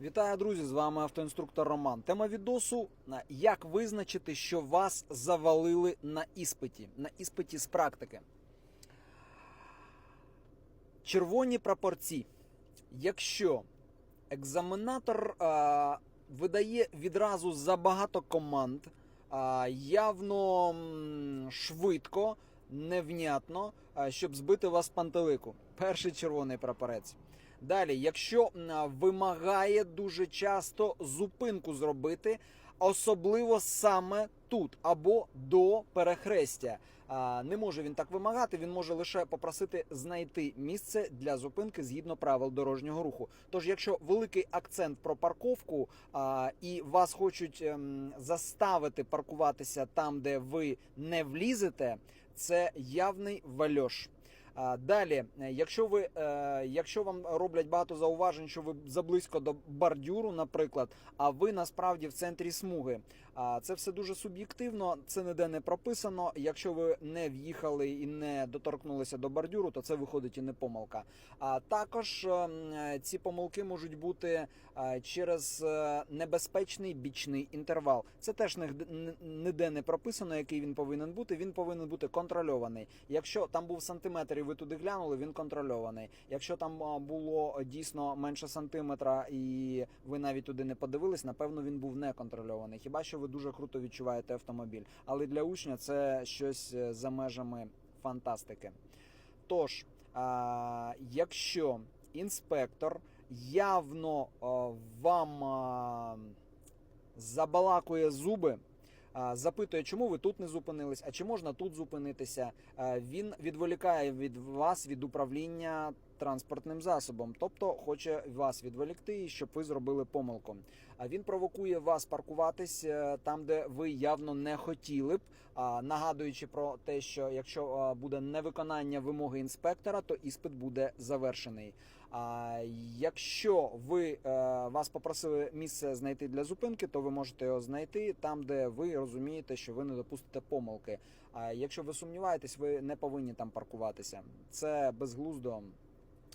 Вітаю, друзі! З вами автоінструктор Роман. Тема відосу як визначити, що вас завалили на іспиті, на іспиті з практики. Червоні прапорці. Якщо екзаменатор а, видає відразу забагато команд, а, явно швидко, невнятно, а, щоб збити вас з пантелику. Перший червоний прапорець. Далі, якщо вимагає дуже часто зупинку зробити, особливо саме тут або до перехрестя. Не може він так вимагати, він може лише попросити знайти місце для зупинки згідно правил дорожнього руху. Тож, якщо великий акцент про парковку і вас хочуть ем, заставити паркуватися там, де ви не влізете, це явний вальош. Далі, е, якщо ви, е, якщо вам роблять багато зауважень, що ви заблизько до бордюру, наприклад, а ви насправді в центрі смуги, це все дуже суб'єктивно, це ніде не прописано. Якщо ви не в'їхали і не доторкнулися до бордюру, то це виходить і не помилка. А також ем, е, ці помилки можуть бути е, через е, небезпечний бічний інтервал. Це теж ніде не прописано, який він повинен бути. Він повинен бути контрольований. Якщо там був сантиметр і ви туди глянули, він контрольований. Якщо там було дійсно менше сантиметра і ви навіть туди не подивились, напевно він був не контрольований. Хіба що ви дуже круто відчуваєте автомобіль? Але для учня це щось е, за межами фантастики. Тож, якщо інспектор явно а, вам а, забалакує зуби. Запитує, чому ви тут не зупинились, а чи можна тут зупинитися? Він відволікає від вас від управління транспортним засобом, тобто хоче вас відволікти, щоб ви зробили помилку. А він провокує вас паркуватись е, там, де ви явно не хотіли б, нагадуючи про те, що якщо буде невиконання вимоги інспектора, то іспит буде завершений. А якщо ви е, вас попросили місце знайти для зупинки, то ви можете його знайти там, де ви розумієте, що ви не допустите помилки. А якщо ви сумніваєтесь, ви не повинні там паркуватися. Це безглуздо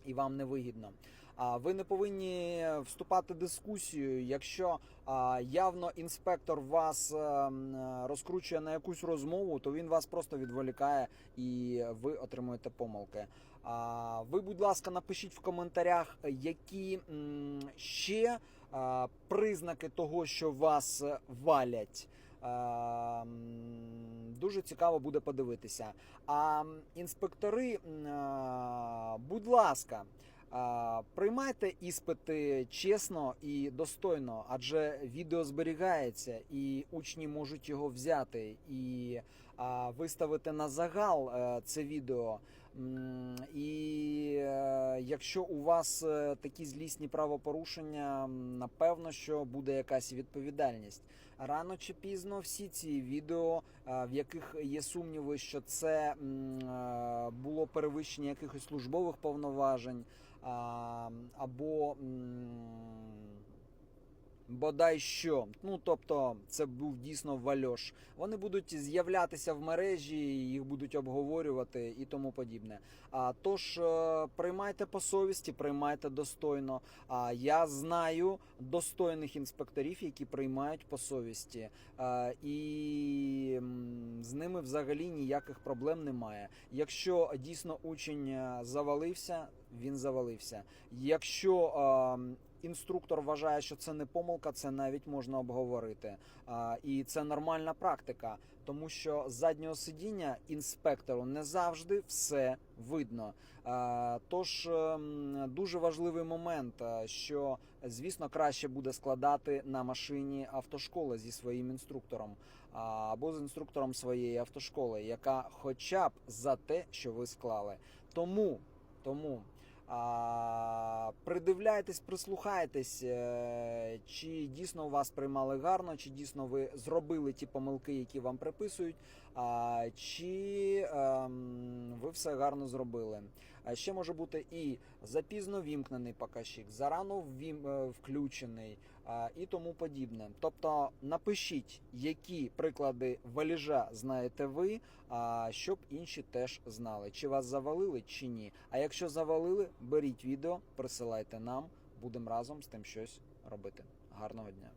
і вам не вигідно. А ви не повинні вступати в дискусію, якщо явно інспектор вас е, розкручує на якусь розмову, то він вас просто відволікає і ви отримуєте помилки. Ви, будь ласка, напишіть в коментарях, які ще признаки того, що вас е, валять. Дуже цікаво буде подивитися. А інспектори, будь ласка, приймайте іспити чесно і достойно, адже відео зберігається, і учні можуть його взяти і виставити на загал е, це відео. І е, якщо у вас е, такі злісні правопорушення, напевно, що буде якась відповідальність. Рано чи пізно всі ці відео, е, в яких є сумніви, що це було перевищення якихось службових повноважень, або бодай що. Ну тобто, це був дійсно вальош. Вони будуть з'являтися в мережі, їх будуть обговорювати і тому подібне. А тож е, приймайте по совісті, приймайте достойно. А я знаю достойних інспекторів, які приймають по совісті, Е, і з ними взагалі ніяких проблем немає. Якщо дійсно учень е, завалився, він завалився. Якщо е, інструктор вважає, що це не помилка, це навіть можна обговорити. А, і це нормальна практика, тому що з заднього сидіння інспектору не завжди все видно. А, тож ем, дуже важливий момент, е, що звісно краще буде складати на машині автошколи зі своїм інструктором або з інструктором своєї автошколи, яка хоча б за те, що ви склали. Тому, тому. Придивляйтесь, прислухайтесь, е, чи дійсно вас приймали гарно, чи дійсно ви зробили ті помилки, які вам приписують, чи ем, ви все гарно зробили. Ще може бути і запізно вімкнений показчик, зарано е, включений і тому подібне. Тобто напишіть, які приклади валіжа знаєте ви, щоб інші теж знали, чи вас завалили, чи ні. А якщо завалили, беріть відео, присилайте нам, будемо разом з тим щось робити. Гарного дня!